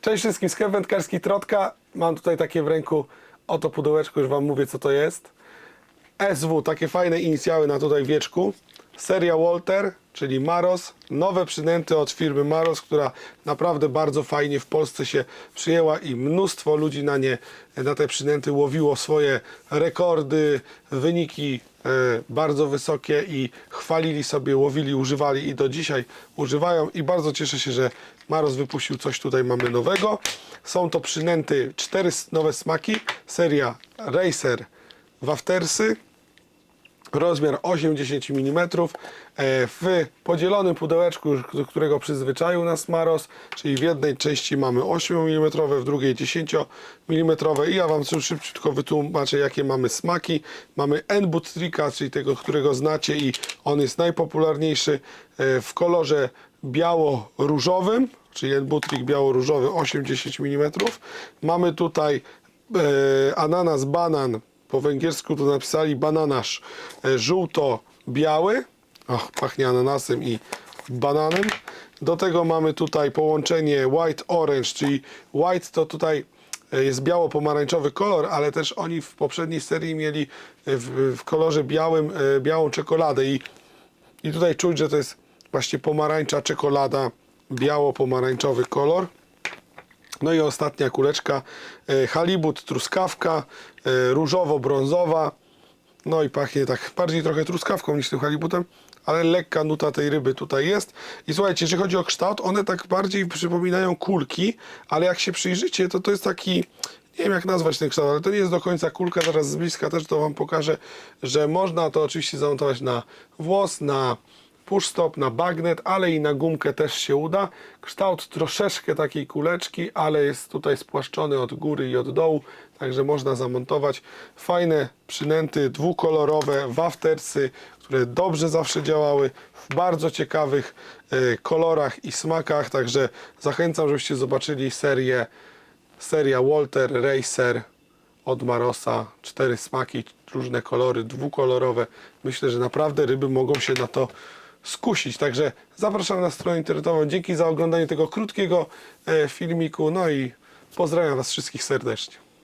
Cześć wszystkim, sklep wędkarski Trotka. Mam tutaj takie w ręku oto pudełeczko, już Wam mówię co to jest. SW, takie fajne inicjały na tutaj wieczku. Seria Walter, czyli Maros. Nowe przynęty od firmy Maros, która naprawdę bardzo fajnie w Polsce się przyjęła i mnóstwo ludzi na nie, na te przynęty łowiło swoje rekordy, wyniki bardzo wysokie i chwalili sobie, łowili, używali i do dzisiaj używają. I bardzo cieszę się, że Maros wypuścił coś tutaj mamy nowego. Są to przynęty, cztery nowe smaki, seria Racer Waftersy, rozmiar 8-10 mm e, w podzielonym pudełeczku, do którego przyzwyczaił nas Maros, czyli w jednej części mamy 8 mm, w drugiej 10 mm i ja Wam szybciutko wytłumaczę jakie mamy smaki. Mamy Tricka, czyli tego, którego znacie i on jest najpopularniejszy e, w kolorze biało-różowym, czyli Trick biało-różowy 8-10 mm. Mamy tutaj e, ananas, banan, po węgiersku to napisali bananasz e, żółto-biały. Och, pachnie ananasem i bananem. Do tego mamy tutaj połączenie white orange, czyli white to tutaj e, jest biało-pomarańczowy kolor, ale też oni w poprzedniej serii mieli e, w, w kolorze białym białą czekoladę i, i tutaj czuć, że to jest właśnie pomarańcza, czekolada, biało-pomarańczowy kolor. No i ostatnia kuleczka, e, halibut, truskawka, e, różowo-brązowa. No i pachnie tak bardziej trochę truskawką niż tym halibutem, ale lekka nuta tej ryby tutaj jest. I słuchajcie, jeżeli chodzi o kształt, one tak bardziej przypominają kulki, ale jak się przyjrzycie, to to jest taki, nie wiem jak nazwać ten kształt, ale to nie jest do końca kulka, zaraz z bliska też to Wam pokażę, że można to oczywiście zamontować na włos, na push stop, na bagnet, ale i na gumkę też się uda. Kształt troszeczkę takiej kuleczki, ale jest tutaj spłaszczony od góry i od dołu, także można zamontować. Fajne przynęty dwukolorowe, waftersy, które dobrze zawsze działały w bardzo ciekawych e, kolorach i smakach, także zachęcam, żebyście zobaczyli serię seria Walter Racer od Marosa, cztery smaki, różne kolory, dwukolorowe. Myślę, że naprawdę ryby mogą się na to skusić. Także zapraszam na stronę internetową. Dzięki za oglądanie tego krótkiego e, filmiku. No i pozdrawiam Was wszystkich serdecznie.